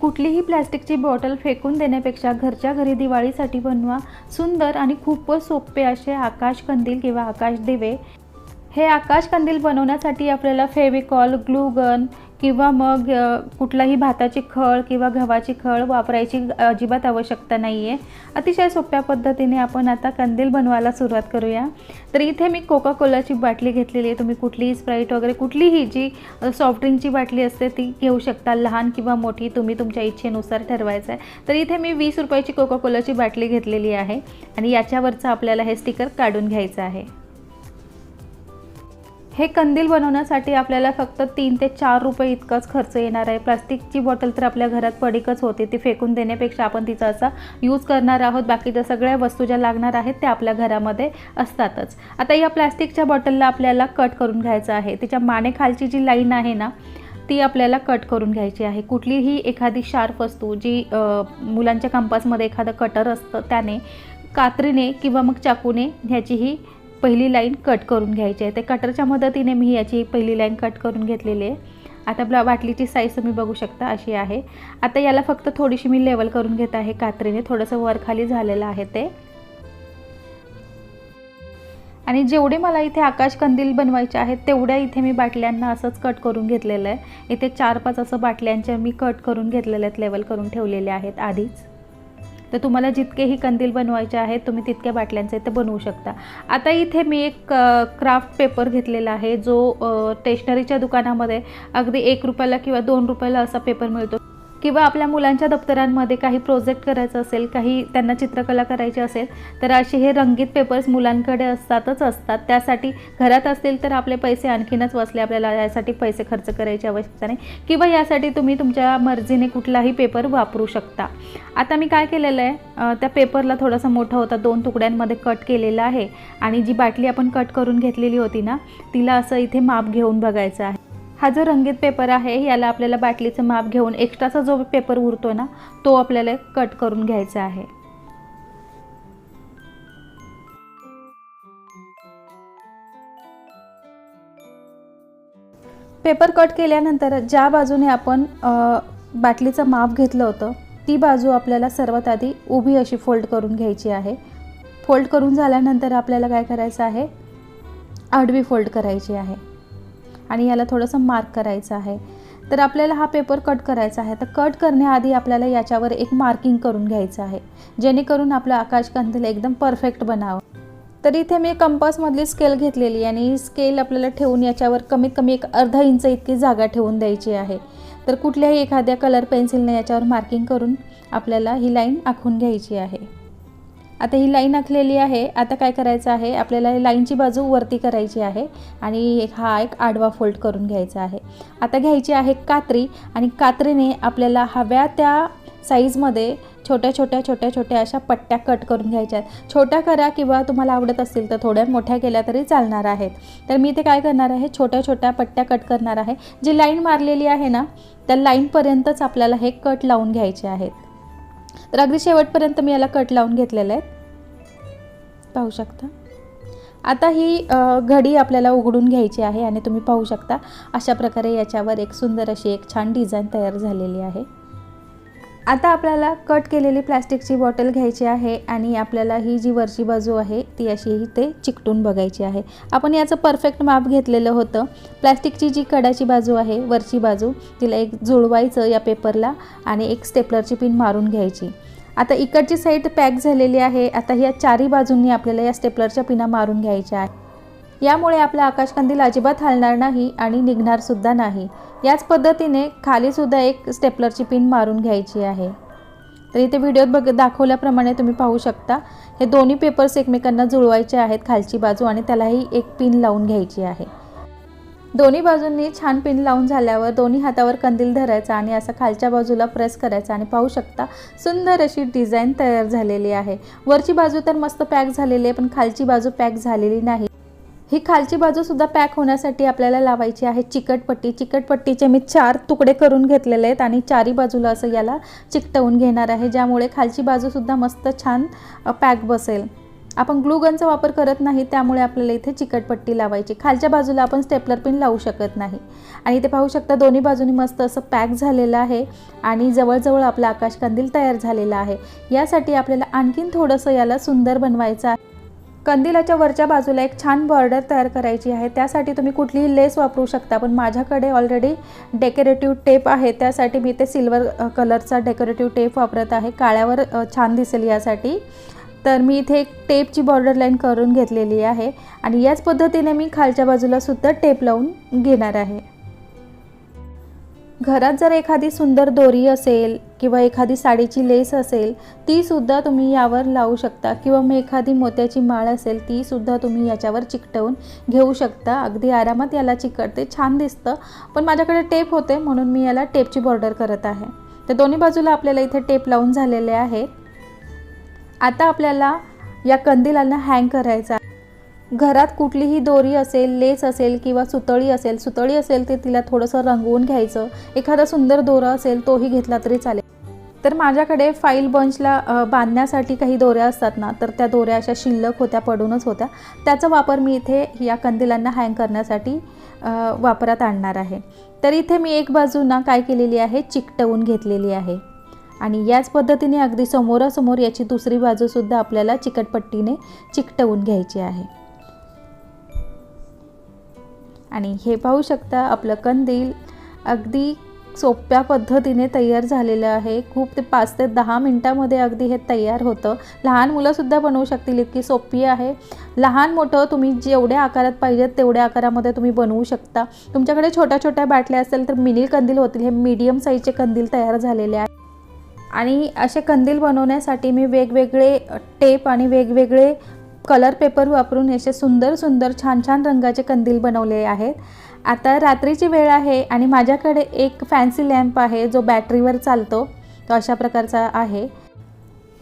कुठलीही प्लॅस्टिकची बॉटल फेकून देण्यापेक्षा घरच्या घरी दिवाळीसाठी बनवा सुंदर आणि खूपच सोपे असे आकाश कंदील किंवा आकाश दिवे. हे आकाश कंदील बनवण्यासाठी आपल्याला फेविकॉल ग्लू गन किंवा मग कुठलाही भाताची खळ किंवा गव्हाची खळ वापरायची अजिबात आवश्यकता नाही आहे अतिशय सोप्या पद्धतीने आपण आता कंदील बनवायला सुरुवात करूया. तर इथे मी कोका कोलाची बाटली घेतलेली आहे. तुम्ही कुठलीही स्प्राईट वगैरे कुठलीही जी सॉफ्ट ड्रिंकची बाटली असते ती घेऊ शकता. लहान किंवा मोठी तुम्ही तुमच्या इच्छेनुसार ठरवायचं आहे. तर इथे मी वीस रुपयाची कोका कोलाची बाटली घेतलेली आहे आणि याच्यावरचं आपल्याला हे स्टिकर काढून घ्यायचं आहे. हे कंदील बनवण्यासाठी आपल्याला फक्त तीन ते चार रुपये इतकाच खर्च येणार आहे. प्लास्टिकची बॉटल तर आपल्या घरात पडीकच होते. ती फेकून देण्यापेक्षा आपण तिचा असा यूज करणार आहोत. बाकीच्या सगळ्या वस्तू ज्या लागणार आहेत त्या आपल्या घरामध्ये असतातच. आता या प्लास्टिकच्या बॉटलला आपल्याला कट करून घ्यायचं आहे. तिच्या मानेखालची जी लाईन आहे ना ती आपल्याला कट करून घ्यायची आहे. कुठलीही एखादी शार्प वस्तू जी मुलांच्या कंपासमध्ये एखादं कटर असतं त्याने कात्रीने किंवा मग चाकूने ह्याचीही पहिली लाईन कट करून घ्यायची आहे. ते कटरच्या मदतीने मी याची पहिली लाईन कट करून घेतलेली आहे. आता ब्ला बाटलीची साईज तुम्ही बघू शकता अशी आहे. आता याला फक्त थोडीशी मी लेवल करून घेत आहे कात्रीने. थोडंसं वर खाली झालेलं आहे ते. आणि जेवढे मला इथे आकाश कंदील बनवायचे आहेत तेवढ्या इथे मी बाटल्यांना असंच कट करून घेतलेलं आहे. इथे चार पाच असं बाटल्यांच्या मी कट करून घेतलेल्या आहेत लेवल करून ठेवलेले आहेत आधीच. तर तुम्हाला जितकेही कंदील बनवायचे आहेत तुम्ही तितक्या बाटल्यांचे ते बनवू शकता. आता इथे मी एक क्राफ्ट पेपर घेतलेला आहे जो स्टेशनरीच्या दुकानामध्ये अगदी एक रुपयाला किंवा दोन रुपयाला असा पेपर मिळतो. किंवा आपल्या मुलांच्या दप्तरांमध्ये काही प्रोजेक्ट करायचं असेल काही त्यांना चित्रकला करायची असेल तर असे हे रंगीत पेपर्स मुलांकडे असतातच असतात. त्यासाठी घरात असतील तर आपले पैसे आणखीनच वाचले आपल्याला यासाठी पैसे खर्च करायची आवश्यकता नाही. किंवा यासाठी तुम्ही तुमच्या मर्जीने कुठलाही पेपर वापरू शकता. आता मी काय केलेलं आहे त्या पेपरला थोडासा मोठा होता दोन तुकड्यांमध्ये कट केलेला आहे. आणि जी बाटली आपण कट करून घेतलेली होती ना तिला असं इथे माप घेऊन बघायचं आहे. हा जो रंगीत पेपर आहे याला आपल्याला बाटलीचं माप घेऊन एक्स्ट्राचा जो पेपर उरतो ना तो आपल्याला कट करून घ्यायचा आहे. पेपर कट केल्यानंतर ज्या बाजूने आपण बाटलीचं माप घेतलं होतं ती बाजू आपल्याला सर्वात आधी उभी अशी फोल्ड करून घ्यायची आहे. फोल्ड करून झाल्यानंतर आपल्याला काय करायचं आहे? आडवी फोल्ड करायची आहे. आणि याला थोडंसं मार्क करायचं आहे. तर आपल्याला हा पेपर कट करायचा आहे. तर कट करण्याआधी आपल्याला याच्यावर एक मार्किंग करून घ्यायचं आहे. जेणेकरून आपलं आकाशकंदल एकदम परफेक्ट बनावं. तर इथे मी कंपासमधली स्केल घेतलेली आणि स्केल आपल्याला ठेवून याच्यावर कमीत कमी एक अर्धा इंच इतकी जागा ठेवून द्यायची आहे. तर कुठल्याही एखाद्या कलर पेन्सिलने याच्यावर मार्किंग करून आपल्याला ही लाईन आखून घ्यायची आहे. आता ही लाईन आखलेली आहे. आता काय करायचं आहे? आपल्याला लाईनची बाजू वरती करायची आहे आणि हा एक आडवा फोल्ड करून घ्यायचा आहे. आता घ्यायची आहे कात्री आणि कात्रीने आपल्याला हव्या त्या साईजमध्ये छोट्या छोट्या छोट्या छोट्या अशा पट्ट्या कट करून घ्यायच्या आहेत. छोट्या करा किंवा तुम्हाला आवडत असतील तर थोड्या मोठ्या केल्या तरी चालणार आहेत. तर मी ते काय करणार आहे? छोट्या छोट्या पट्ट्या कट करणार आहे. जी लाईन मारलेली आहे ना त्या लाईनपर्यंतच आपल्याला हे कट लावून घ्यायचे आहेत. तर अगदी शेवटपर्यंत मी याला कट लावून घेतलेला आहे. पाहू शकता. आता ही घडी आपल्याला उघडून घ्यायची आहे आणि तुम्ही पाहू शकता अशा प्रकारे याच्यावर एक सुंदर अशी एक छान डिझाईन तयार झालेली आहे. आता आपल्याला कट केलेली प्लॅस्टिकची बॉटल घ्यायची आहे आणि आपल्याला ही जी वरची बाजू आहे ती अशीही ते चिकटून बघायची आहे. आपण याचं परफेक्ट माप घेतलेलं होतं. प्लॅस्टिकची जी कडाची बाजू आहे वरची बाजू तिला एक जुळवायचं या पेपरला आणि एक स्टेपलरची पिन मारून घ्यायची. आता इकडची साईड पॅक झालेली आहे. आता ह्या चारी बाजूंनी आपल्याला या स्टेपलरच्या पिना मारून घ्यायच्या आहे यामुळे आपला आकाशकंदील अजिबात हलणार नाही आणि निघणार सुद्धा नाही. याच पद्धतीने खालीसुद्धा एक स्टेपलरची पिन मारून घ्यायची आहे. तर इथे व्हिडिओत बघ दाखवल्याप्रमाणे तुम्ही पाहू शकता. हे दोन्ही पेपर्स एकमेकांना जुळवायचे आहेत खालची बाजू आणि त्यालाही एक पिन लावून घ्यायची आहे. दोन्ही बाजूंनी छान पिन लावून झाल्यावर दोन्ही हातावर कंदील धरायचा आणि असं खालच्या बाजूला प्रेस करायचा आणि पाहू शकता सुंदर अशी डिझाईन तयार झालेली आहे. वरची बाजू तर मस्त पॅक झालेली आहे पण खालची बाजू पॅक झालेली नाही. ही खालची बाजूसुद्धा पॅक होण्यासाठी आपल्याला लावायची आहे चिकटपट्टी. चिकटपट्टीचे मी चार तुकडे करून घेतलेले आहेत आणि चारी बाजूला असं याला चिकटवून घेणार आहे ज्यामुळे खालची बाजूसुद्धा मस्त छान पॅक बसेल. आपण ग्लूगनचा वापर करत नाही त्यामुळे आपल्याला इथे चिकटपट्टी लावायची. खालच्या बाजूला आपण स्टेपलर पिन लावू शकत नाही. आणि इथे पाहू शकता दोन्ही बाजूनी मस्त असं पॅक झालेलं आहे आणि जवळजवळ आपला आकाशकंदील तयार झालेला आहे. यासाठी आपल्याला आणखीन थोडंसं याला सुंदर बनवायचं आहे. कंदिलाच्या वरच्या बाजूला एक छान बॉर्डर तयार करायची आहे. त्यासाठी तुम्ही कुठलीही लेस वापरू शकता पण माझ्याकडे ऑलरेडी डेकोरेटिव्ह टेप आहे. त्यासाठी मी ते सिल्वर कलरचा डेकोरेटिव्ह टेप वापरत आहे. काळ्यावर छान दिसेल यासाठी. तर मी इथे एक टेपची बॉर्डर लाईन करून घेतलेली आहे. आणि याच पद्धतीने मी खालच्या बाजूलासुद्धा टेप लावून घेणार आहे. घरात जर एखादी सुंदर दोरी असेल किंवा एखादी साडीची लेस असेल तीसुद्धा तुम्ही यावर लावू शकता. किंवा मग एखादी मोत्याची माळ असेल तीसुद्धा तुम्ही याच्यावर चिकटवून घेऊ शकता. अगदी आरामात याला चिकटते छान दिसतं. पण माझ्याकडे टेप होते म्हणून मी याला टेपची बॉर्डर करत आहे. तर दोन्ही बाजूला आपल्याला इथे टेप लावून झालेले आहे. आता आपल्याला या कंदिलांना हँग करायचा आहे. घरात कुठलीही दोरी असेल लेस असेल किंवा सुतळी असेल सुतळी असेल ते तिला थोडंसं रंगवून घ्यायचं. एखादा सुंदर दोरा असेल तोही घेतला तरी चालेल. तर माझ्याकडे फाईल बंचला बांधण्यासाठी काही दोऱ्या असतात ना तर त्या दोऱ्या अशा शिल्लक होत्या पडूनच होत्या. त्याचा वापर मी इथे या कंदिलांना हँग करण्यासाठी वापरात आणणार आहे. तर इथे मी एक बाजू ना काय केलेली आहे चिकटवून घेतलेली आहे. आणि याच पद्धतीने अगदी समोरासमोर याची दुसरी बाजूसुद्धा आपल्याला चिकटपट्टीने चिकटवून घ्यायची आहे. आणि हे पाहू शकता आपलं कंदील अगदी सोप्या पद्धतीने तयार झालेलं आहे. खूप ते पाच ते दहा मिनटामध्ये अगदी हे तयार होतं. लहान मुलंसुद्धा बनवू शकतील इतकी सोपी आहे. लहान मोठं तुम्ही जेवढ्या आकारात पाहिजेत तेवढ्या आकारामध्ये तुम्ही बनवू शकता. तुमच्याकडे छोट्या छोट्या बाटल्या असेल तर मिनी कंदील होतील. हे मीडियम साईजचे कंदील तयार झालेले आहे. आणि असे कंदील बनवण्यासाठी मी वेगवेगळे टेप आणि वेगवेगळे कलर पेपर वापरून असे सुंदर सुंदर छान छान रंगाचे कंदील बनवले आहेत. आता रात्रीची वेळ आहे आणि माझ्याकडे एक फॅन्सी लॅम्प आहे जो बॅटरीवर चालतो. तो अशा प्रकारचा आहे.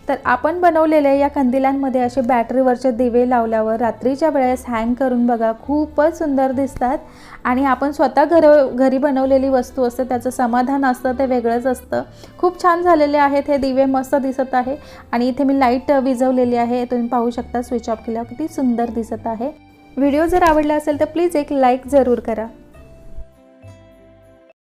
तर आपण बनवलेल्या या कंदिलांमध्ये असे बॅटरीवरचे दिवे लावल्यावर रात्रीच्या वेळेस हँग करून बघा खूपच सुंदर दिसतात. आणि आपण स्वतः घर घरी बनवलेली वस्तू असते त्याचं समाधान असतं ते वेगळंच असतं. खूप छान झालेले आहेत हे दिवे मस्त दिसत आहे. आणि इथे मी लाइट विझवलेली आहे तुम्ही पाहू शकता स्विच ऑफ केल्यावर किती सुंदर दिसत आहे. व्हिडिओ जर आवडला असेल तर प्लीज एक लाईक जरूर करा.